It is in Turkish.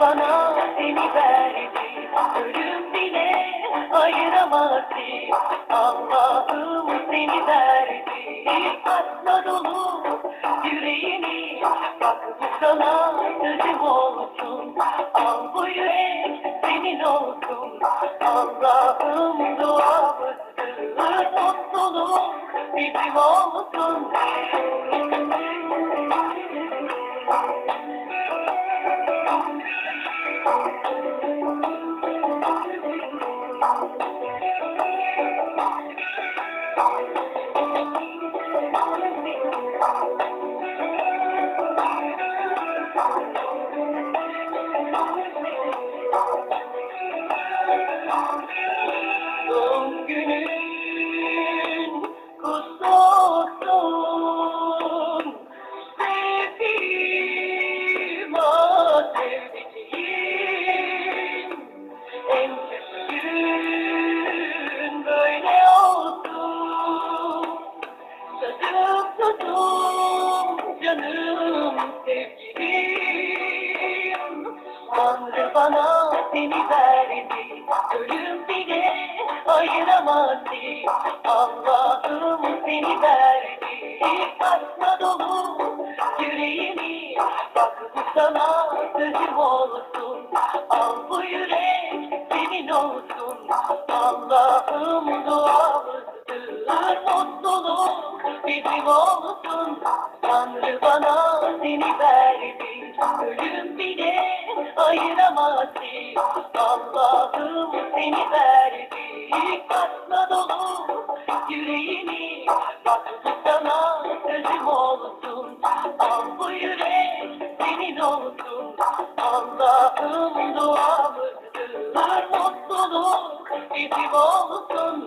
bana seni verdi Ölüm bile ayıramaz Allah'ım seni verdi Aşkla dolu yüreğimi Bak bu sana sözüm olsun Al bu yürek senin olsun. Allah'ım duamızdır Mutluluk bizim olsun Doğum günün kutlu olsun. Sevdiğim böyle olsun. Tadım tuzum canım sevgilim. Tanrı bana seni verdi. Ölüm bile ayıramaz Allah'ım seni verdi. Aşkla dolu yüreğimi Bak bu sana sözüm olsun. Al bu yürek senin olsun. Allah'ım duamızdır Mutluluk bizim olsun. Tanrı bana seni verdi. Ölüm bile ayıramaz ki Allah'ım seni verdi. Aşkla dolu yüreğimi. Bak sana sözüm olsun. Al bu yürek senin olsun. Allah'ım duamızdır. Mutluluk bizim olsun